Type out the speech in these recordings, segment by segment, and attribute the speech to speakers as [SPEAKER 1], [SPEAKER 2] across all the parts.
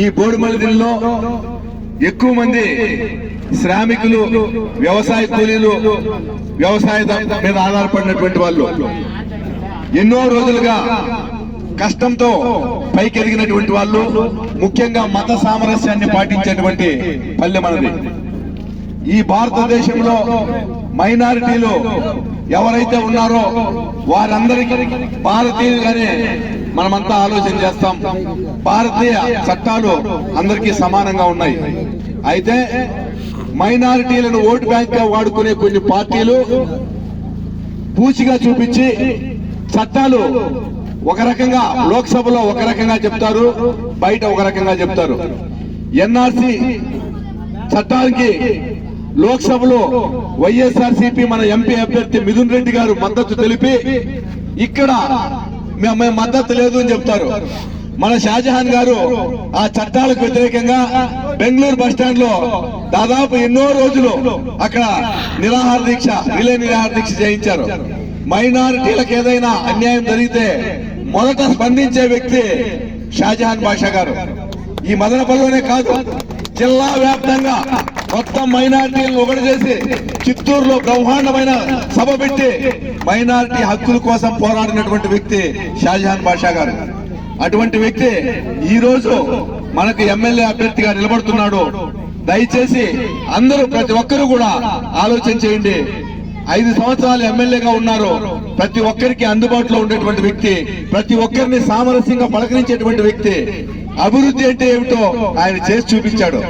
[SPEAKER 1] ఈ బోడుమల్లిలో ఎక్కువ మంది శ్రామికులు వ్యవసాయ కూలీలు వ్యవసాయ మీద ఆధారపడినటువంటి వాళ్ళు. ఎన్నో రోజులుగా కష్టంతో పైకెదిగినటువంటి వాళ్ళు ముఖ్యంగా మత సామరస్యాన్ని పాటించేటువంటి పల్లె మనది. ఈ భారతదేశంలో మైనారిటీలు ఎవరైతే ఉన్నారో వారందరికీ భారతీయులుగానే మనమంతా ఆలోచన చేస్తాం. భారతీయ చట్టాలు అందరికీ సమానంగా ఉన్నాయి. అయితే మైనారిటీలను ఓటు బ్యాంక్గా వాడుకునే కొన్ని పార్టీలు పూచిగా చూపించి చట్టాలు ఒక రకంగా లోక్సభలో ఒక రకంగా చెప్తారు బయట ఒక రకంగా చెప్తారు. ఎన్ఆర్సి చట్టానికి లోక్సభలో వైఎస్ఆర్ సిపి మన ఎంపీ అభ్యర్థి మిథున్ రెడ్డి గారు మద్దతు తెలిపి ఇక్కడ మేము మేము మద్దతు లేదు అని చెప్తారు. మన షాజహాన్ గారు ఆ చట్టాలకు వ్యతిరేకంగా బెంగళూరు బస్ స్టాండ్లో దాదాపు ఎన్నో రోజులు అక్కడ నిరాహార దీక్ష రిలే నిరాహార దీక్ష చేయించారు. మైనారిటీలకు ఏదైనా అన్యాయం జరిగితే మొదట స్పందించే వ్యక్తి షాజహాన్ బాషా గారు. ఈ మదనపల్లిలోనే కాదు జిల్లా వ్యాప్తంగా మొత్తం మైనార్టీలను ఒకటి చేసి చిత్తూరులో బ్రహ్మాండమైన సభ పెట్టి మైనార్టీ హక్కుల కోసం పోరాడినటువంటి వ్యక్తి షాజహాన్ బాషా గారు. అటువంటి వ్యక్తి ఈ రోజు మనకు ఎమ్మెల్యే అభ్యర్థిగా నిలబడుతున్నాడు. దయచేసి అందరూ ప్రతి ఒక్కరూ కూడా ఆలోచన చేయండి. ఐదు సంవత్సరాలు ఎమ్మెల్యేగా ఉన్నారు. ప్రతి ఒక్కరికి అందుబాటులో ఉండేటువంటి వ్యక్తి ప్రతి ఒక్కరిని సామరస్యంగా పలకరించేటువంటి వ్యక్తి అభివృద్ధి అంటే ఏమిటో ఆయన చేసి చూపించాడు.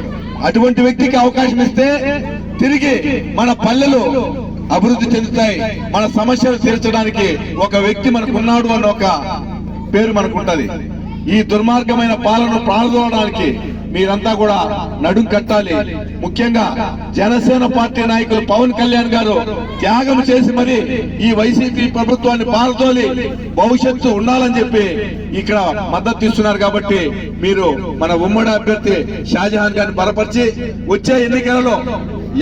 [SPEAKER 1] అటువంటి వ్యక్తికి అవకాశం ఇస్తే తిరిగి మన పల్లెలు అభివృద్ధి చెందుతాయి. మన సమస్యలు తీర్చడానికి ఒక వ్యక్తి మనకున్నాడు అన్న ఒక పేరు మనకుంటది. ఈ దుర్మార్గమైన పాలన ప్రాణదోవడానికి మీరంతా కూడా నడుం కట్టాలి. ముఖ్యంగా జనసేన పార్టీ నాయకులు పవన్ కళ్యాణ్ గారు త్యాగం చేసి మరి ఈ వైసీపీ ప్రభుత్వాన్ని పాల్తోలి భవిష్యత్తు ఉండాలని చెప్పి ఇక్కడ మద్దతు ఇస్తున్నారు కాబట్టి మీరు మన ఉమ్మడి అభ్యర్థి షాజహాన్ గారిని బలపరిచి వచ్చే ఎన్నికలలో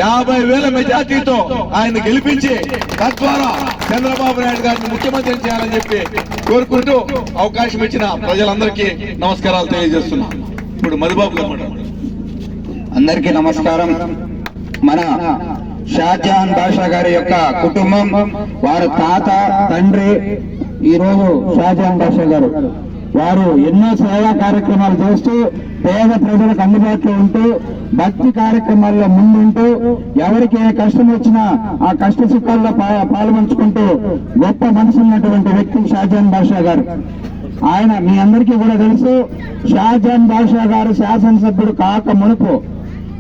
[SPEAKER 1] యాభై వేల మెజార్టీతో ఆయన గెలిపించి తద్వారా చంద్రబాబు నాయుడు గారిని ముఖ్యమంత్రి చేయాలని చెప్పి కోరుకుంటూ అవకాశం ఇచ్చిన ప్రజలందరికీ నమస్కారాలు తెలియజేస్తున్నాను. ఇప్పుడు మధుబాబు
[SPEAKER 2] అందరికీ నమస్కారం. మన షాజహాన్ బాషా గారి యొక్క కుటుంబం వారి తాత తండ్రి ఈ రోజు షాజహాన్ బాషా గారు. వారు ఎన్నో సేవా కార్యక్రమాలు చేస్తూ పేద ప్రజలకు అందుబాటులో ఉంటూ భక్తి కార్యక్రమాల్లో ముందుంటూ ఎవరికి ఏ కష్టం వచ్చినా ఆ కష్ట సుఖాల్లో పాల్పంచుకుంటూ గొప్ప మనసు ఉన్నటువంటి వ్యక్తి షాజహాన్ బాషా గారు. ఆయన మీ అందరికీ కూడా తెలుసు షాజహాన్ బాషా గారు శాసనసభ్యుడు కాక మునుపు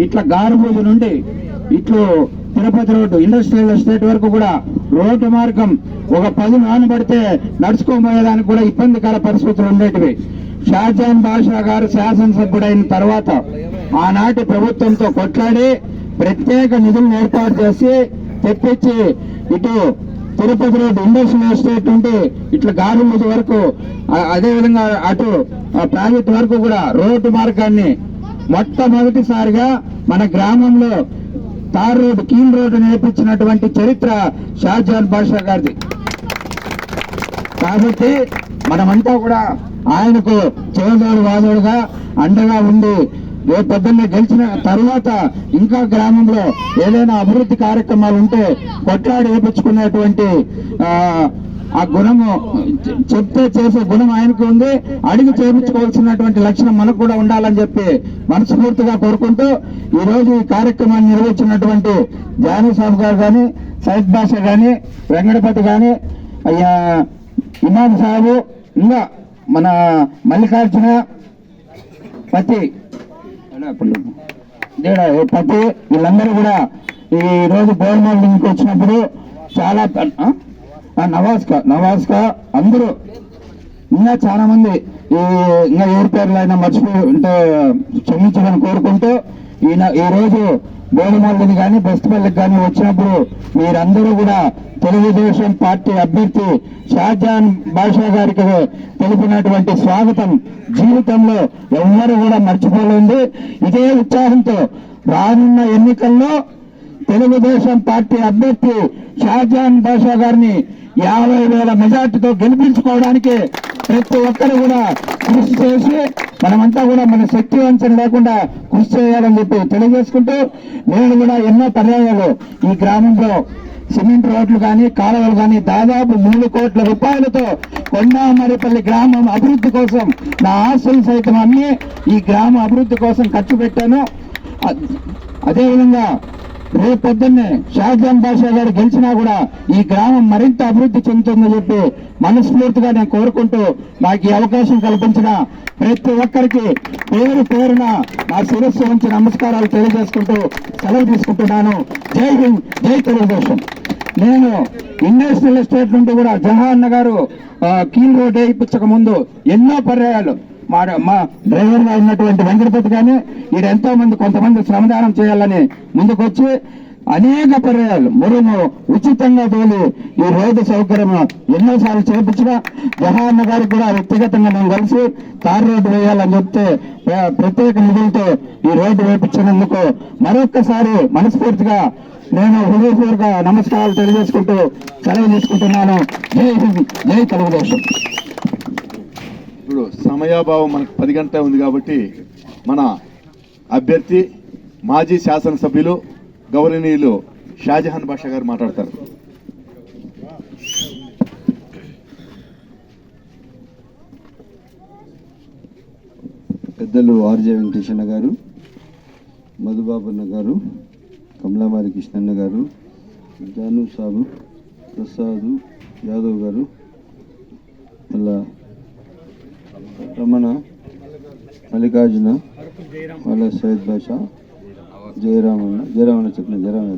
[SPEAKER 2] ఇట్లా గారుబూజు నుండి ఇట్లు తిరుపతి రోడ్డు ఇండస్ట్రియల్ ఎస్టేట్ వరకు కూడా రోడ్డు మార్గం ఒక పది నానబడితే నడుచుకోబోయేదానికి కూడా ఇబ్బందికర పరిస్థితులు ఉండేటివి. షాజాన్ బాషా గారు శాసనసభ్యుడైన తర్వాత ఆనాటి ప్రభుత్వంతో కొట్లాడి ప్రత్యేక నిధులను ఏర్పాటు చేసి తెప్పించి ఇటు తిరుపతి రోడ్డు ఇండస్ట్రియల్ ఎస్టేట్ నుండి ఇట్లా గారుమూజు వరకు అదే విధంగా అటు ప్రాజెక్ట్ వరకు కూడా రోడ్డు మార్గాన్ని మొట్టమొదటిసారిగా మన గ్రామంలో తార్ రోడ్డు కీల్ రోడ్డు నేర్పించినటువంటి చరిత్ర షాజాన్ బాషా గారిది. కాబట్టి మనమంతా కూడా ఆయనకు చేదోడు వాదోడుగా అండగా ఉండి రేపు పొద్దున్నే గెలిచిన తర్వాత ఇంకా గ్రామంలో ఏదైనా అభివృద్ధి కార్యక్రమాలు ఉంటే కొట్లాడి వేపించుకునేటువంటి ఆ, గుణము చెప్తే చేసే గుణం ఆయనకు ఉంది. అడిగి చేపించుకోవాల్సినటువంటి లక్షణం మనకు కూడా ఉండాలని చెప్పి మనస్ఫూర్తిగా కోరుకుంటూ ఈరోజు ఈ కార్యక్రమాన్ని నిర్వహించినటువంటి జానీ సాబ్ గారు కానీ సైద్ బాషా కానీ వెంకటపతి కానీ అయ్యా ఇమాం సాహెబు ఇంకా మన మల్లికార్జున పతి ప్రతి వీళ్ళందరూ కూడా ఈ రోజు బోర్మాల్ నుంచి వచ్చినప్పుడు చాలా ఆ? నవాజ్కా నవాజ్కా అందరూ ఇంకా చాలా మంది ఈ ఇంకా ఎవరి పేర్లు అయినా మర్చిపోయి ఉంటే క్షమించమని కోరుకుంటూ ఈయన ఈ రోజు బోడిమల్లిని కానీ బెస్తపల్లికి కానీ వచ్చినప్పుడు మీరందరూ కూడా తెలుగుదేశం పార్టీ అభ్యర్థి షాజహాన్ బాషా గారికి తెలిపినటువంటి స్వాగతం జీవితంలో ఎవ్వరు కూడా మర్చిపోలేదు ఇదే ఉత్సాహంతో రానున్న ఎన్నికల్లో తెలుగుదేశం పార్టీ అభ్యర్థి షాజహాన్ బాషా గారిని యాభై వేల మెజార్టీతో గెలిపించుకోవడానికి ప్రతి ఒక్కరు కూడా కృషి చేసి మనమంతా కూడా మన శక్తి వంచన లేకుండా కృషి చేయాలని చెప్పి తెలియజేసుకుంటూ నేను కూడా ఎన్నో పర్యాయాలు ఈ గ్రామంలో సిమెంట్ రోడ్లు కానీ కాలువలు కానీ దాదాపు మూడు కోట్ల రూపాయలతో కొండామరిపల్లి గ్రామం అభివృద్ధి కోసం నా ఆస్తులు సైతం అమ్మి ఈ గ్రామ అభివృద్ధి కోసం ఖర్చు పెట్టాను. అదేవిధంగా రేపు పొద్దున్నే షాజాన్ బాషా గారు గెలిచినా కూడా ఈ గ్రామం మరింత అభివృద్ధి చెందుతుందని చెప్పి మనస్ఫూర్తిగా నేను కోరుకుంటూ నాకు ఈ అవకాశం కల్పించిన ప్రతి ఒక్కరికి పేరు పేరున నా శిరస్సు నుంచి నమస్కారాలు తెలియజేసుకుంటూ సెలవు తీసుకుంటున్నాను. జై హింద్ జై తెలుగుదేశం. నేను ఇండస్ట్రియల్ ఎస్టేట్ నుండి కూడా జహా అన్న గారు కీల్ రోడ్ వేయించక ముందు ఎన్నో పర్యాయాలు మా మా డ్రైవర్గా ఉన్నటువంటి వెంకటపతి కానీ ఈడ ఎంతో మంది కొంతమంది శ్రమదానం చేయాలని ముందుకొచ్చి అనేక పర్యాలు మురుము ఉచితంగా తోలి ఈ రోడ్డు సౌకర్యం ఎన్నోసార్లు చేపించిన జహాన్న గారికి కూడా వ్యక్తిగతంగా నేను కలిసి తార్ రోడ్డు వేయాలని చెప్తే ప్రత్యేక నిధులతో ఈ రోడ్డు వేపించినందుకు మరొక్కసారి మనస్ఫూర్తిగా నేను హృదయపూర్వక నమస్కారాలు తెలియజేసుకుంటూ సెలవు తీసుకుంటున్నాను. జై హింద్ జై తెలుగుదేశం.
[SPEAKER 1] ఇప్పుడు సమయాభావం మనకు పది గంట ఉంది కాబట్టి మన అభ్యర్థి మాజీ శాసనసభ్యులు గౌరవనీయులు షాజహాన్ బాషా గారు మాట్లాడతారు.
[SPEAKER 3] పెద్దలు ఆర్జే వెంకటేశన్న గారు మధుబాబన్న గారు కమలామారి కృష్ణన్న గారు జాను సాబు ప్రసాద్ యాదవ్ గారు మళ్ళా రమణ మల్లికార్జున మళ్ళా సయ్యద్ బాషా జయరామన్న జయరామన్న చెప్పిన జయరామన్న